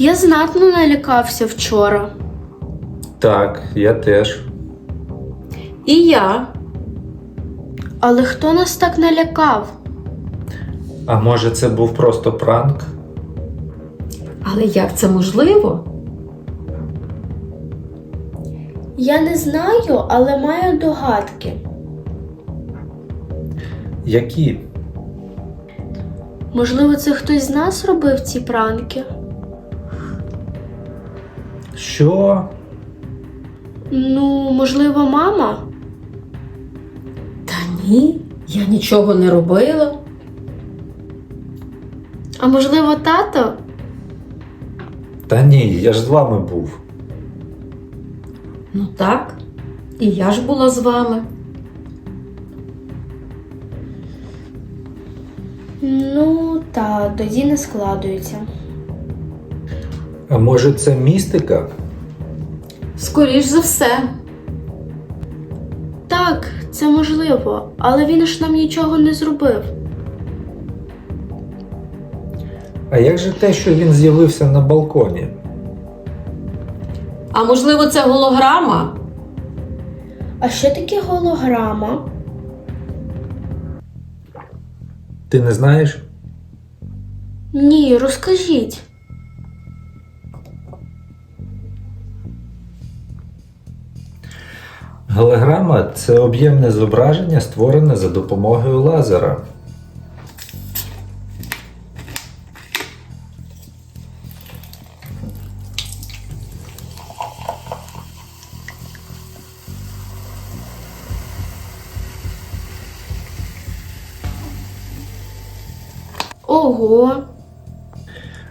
Я знатно налякався вчора. Так, я теж. І я. Але хто нас так налякав? А може це був просто пранк? Але як це можливо? Я не знаю, але маю догадки. Які? Можливо, це хтось з нас робив ці пранки? Що? Ну, можливо, мама? Та ні, я нічого не робила. А можливо, тато? Та ні, я ж з вами був. Ну так, і я ж була з вами. Ну, та тоді не складується. А може це містика? Скоріш за все. Так, це можливо, але він ж нам нічого не зробив. А як же те, що він з'явився на балконі? А можливо, це голограма? А що таке голограма? Ти не знаєш? Ні, розкажіть. Голограма це об'ємне зображення, створене за допомогою лазера. Ого,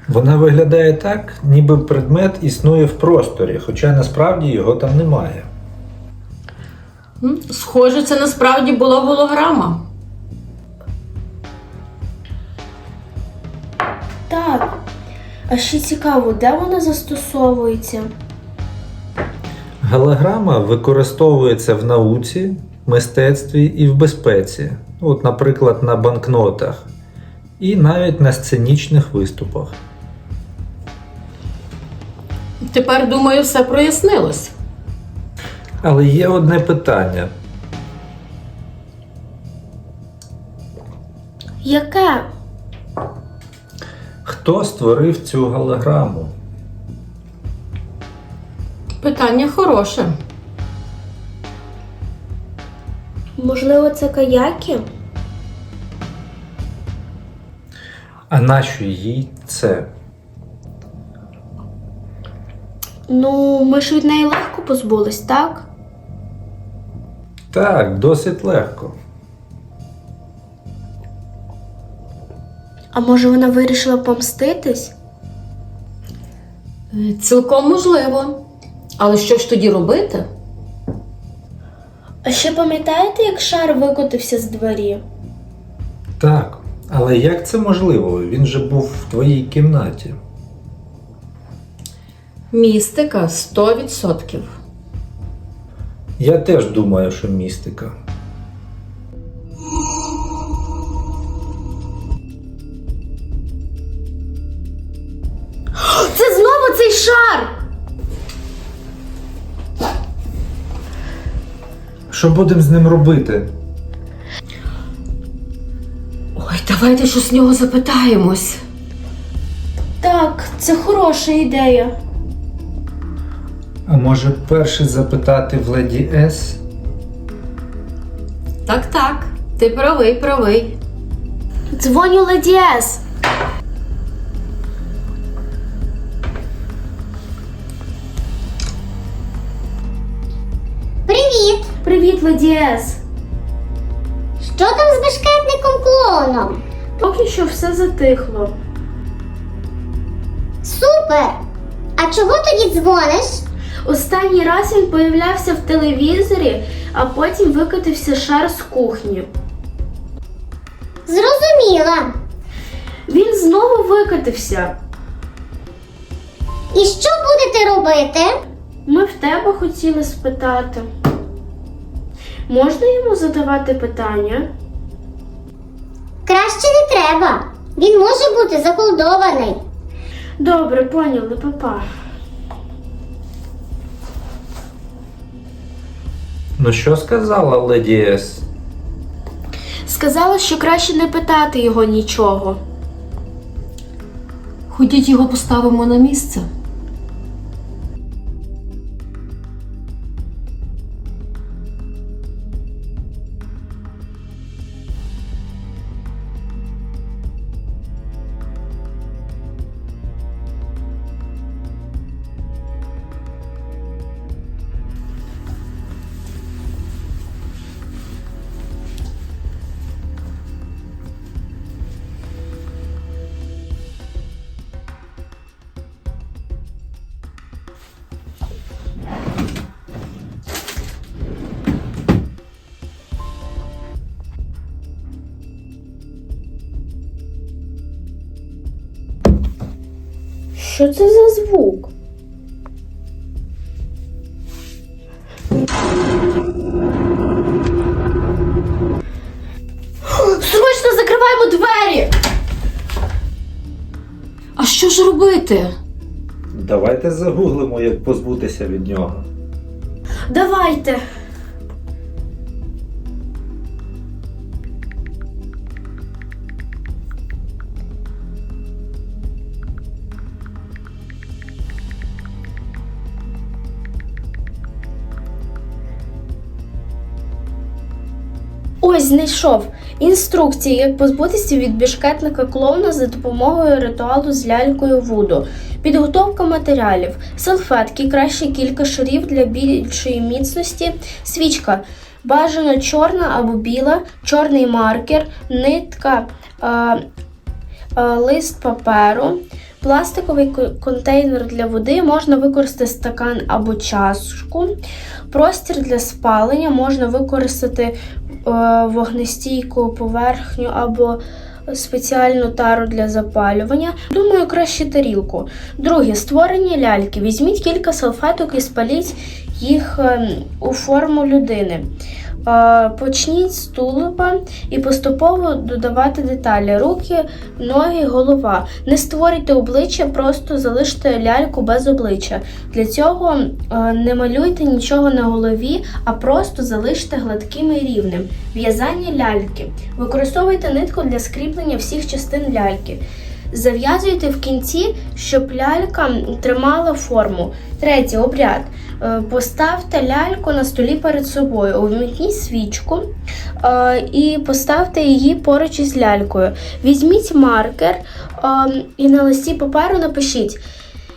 Вона виглядає так, ніби предмет існує в просторі, хоча насправді його там немає. Схоже, це насправді була голограма. так. А ще цікаво, де вона застосовується? Голограма використовується в науці, мистецтві і в безпеці, от, наприклад, на банкнотах, і навіть на сценічних виступах. Тепер, думаю, все прояснилось. Але є одне питання: Яке? хто створив цю голограму? Питання хороше. Можливо, це каяки? А нащо їй це? Ну, ми ж від неї легко позбулись, так? Так, досить легко. А може вона вирішила помститись? Е, Цілком можливо. Але що ж тоді робити? А ще пам'ятаєте, як шар викотився з двері? Так, але як це можливо? Він же був в твоїй кімнаті. Містика 100%. Я теж думаю, що містика. Це знову цей шар! Що будемо з ним робити? Ой, давайте що з нього запитаємось. Так, це хороша ідея. Може перше запитати в леді С? Так, так. Ти правий, правий. Дзвоню леді Ес. Привіт! Привіт, леді Ес. Що там з бешкетником клоуном? Поки що все затихло. Супер! А чого тоді дзвониш? Останній раз він появлявся в телевізорі, а потім викотився шар з кухні. Зрозуміла. Він знову викотився. І що будете робити? Ми в тебе хотіли спитати. Можна йому задавати питання? Краще не треба. Він може бути заколдований. Добре, поняли, папа. Ну що сказала леді С? Сказала, що краще не питати його нічого. Ходіть його поставимо на місце. Що це за звук? Срочно закриваємо двері! А що ж робити? Давайте загуглимо, як позбутися від нього. Давайте. Знайшов інструкції, як позбутися від бішкетника клоуна за допомогою ритуалу з лялькою Вуду. Підготовка матеріалів, салфетки, краще кілька шарів для більшої міцності, свічка, бажано чорна або біла, чорний маркер, нитка, е, е, лист паперу. Пластиковий контейнер для води можна використати стакан або чашку. Простір для спалення можна використати вогнестійку поверхню або спеціальну тару для запалювання. Думаю, краще тарілку. Друге створення ляльки. Візьміть кілька салфеток і спаліть їх ем, у форму людини. Почніть з тулуба і поступово додавати деталі: руки, ноги, голова. Не створюйте обличчя, просто залиште ляльку без обличчя. Для цього не малюйте нічого на голові, а просто залиште гладким і рівним. В'язання ляльки. Використовуйте нитку для скріплення всіх частин ляльки. Зав'язуйте в кінці, щоб лялька тримала форму. Третій обряд. Е, Поставте ляльку на столі перед собою, увімкніть свічку е, і поставте її поруч із лялькою. Візьміть маркер е, і на листі паперу напишіть.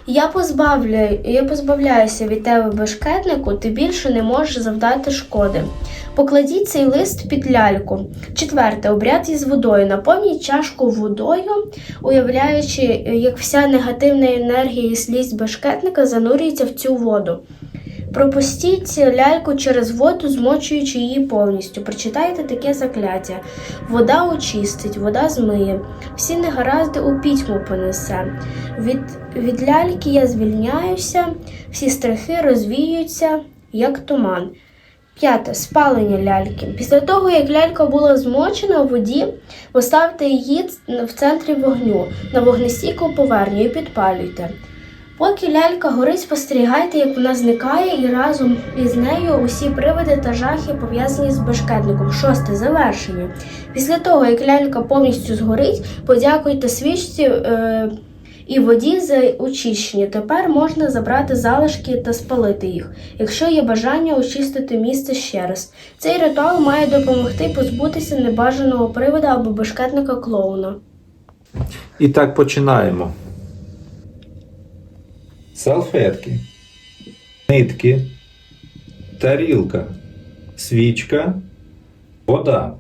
Я позбавляю, я позбавляюся від тебе бешкетнику, ти більше не можеш завдати шкоди. Покладіть цей лист під ляльку. Четверте, обряд із водою. Наповніть чашку водою, уявляючи, як вся негативна енергія і слізь бешкетника занурюється в цю воду. Пропустіть ляльку через воду, змочуючи її повністю. Прочитайте таке закляття. Вода очистить, вода змиє, всі негаразди у пітьму понесе. Від, від ляльки я звільняюся, всі страхи розвіються, як туман. П'яте спалення ляльки. Після того, як лялька була змочена у воді, поставте її в центрі вогню на вогнестійку поверхню і підпалюйте. Поки лялька горить, спостерігайте, як вона зникає, і разом із нею усі привиди та жахи пов'язані з бешкетником. Шосте завершення. Після того, як лялька повністю згорить, подякуйте свічці е, і воді за очищення. Тепер можна забрати залишки та спалити їх, якщо є бажання очистити місце ще раз. Цей ритуал має допомогти позбутися небажаного привида або бешкетника клоуна. І так починаємо. Салфетки, нитки, тарілка, свічка, вода.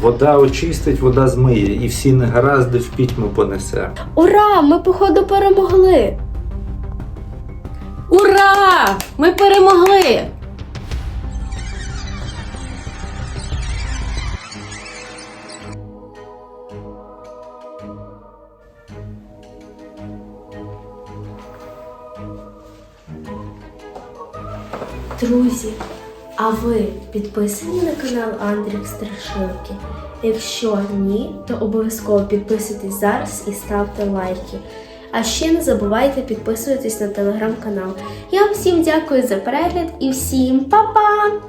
Вода очистить, вода змиє, і всі негаразди в пітьму понесе. Ура! Ми, походу, перемогли! Ура! Ми перемогли! Друзі, а ви підписані на канал Андрік Страшилки? Якщо ні, то обов'язково підписуйтесь зараз і ставте лайки. А ще не забувайте підписуватись на телеграм-канал. Я всім дякую за перегляд і всім па-па!